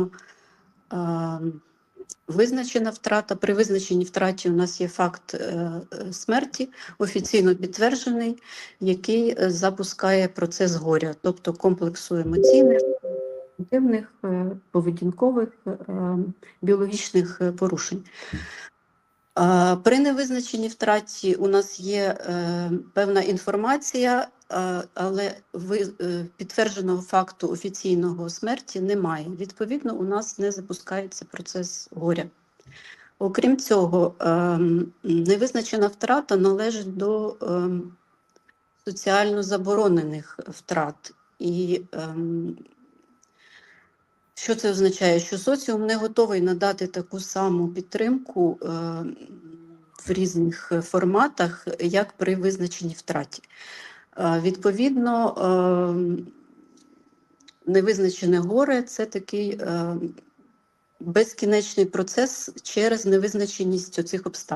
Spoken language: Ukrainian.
е, визначена втрата. При визначенні втраті у нас є факт е, е, смерті, офіційно підтверджений, який е, запускає процес горя, тобто комплексу емоційних, поведінкових, е, біологічних порушень. При невизначеній втраті у нас є е, певна інформація, але е, підтвердженого факту офіційного смерті немає. Відповідно, у нас не запускається процес горя. Окрім цього, невизначена втрата належить до соціально заборонених втрат. І що це означає? Що соціум не готовий надати таку саму підтримку е, в різних форматах, як при визначенні втраті. Е, Відповідно, е, невизначене горе це такий е, безкінечний процес через невизначеність цих обставин.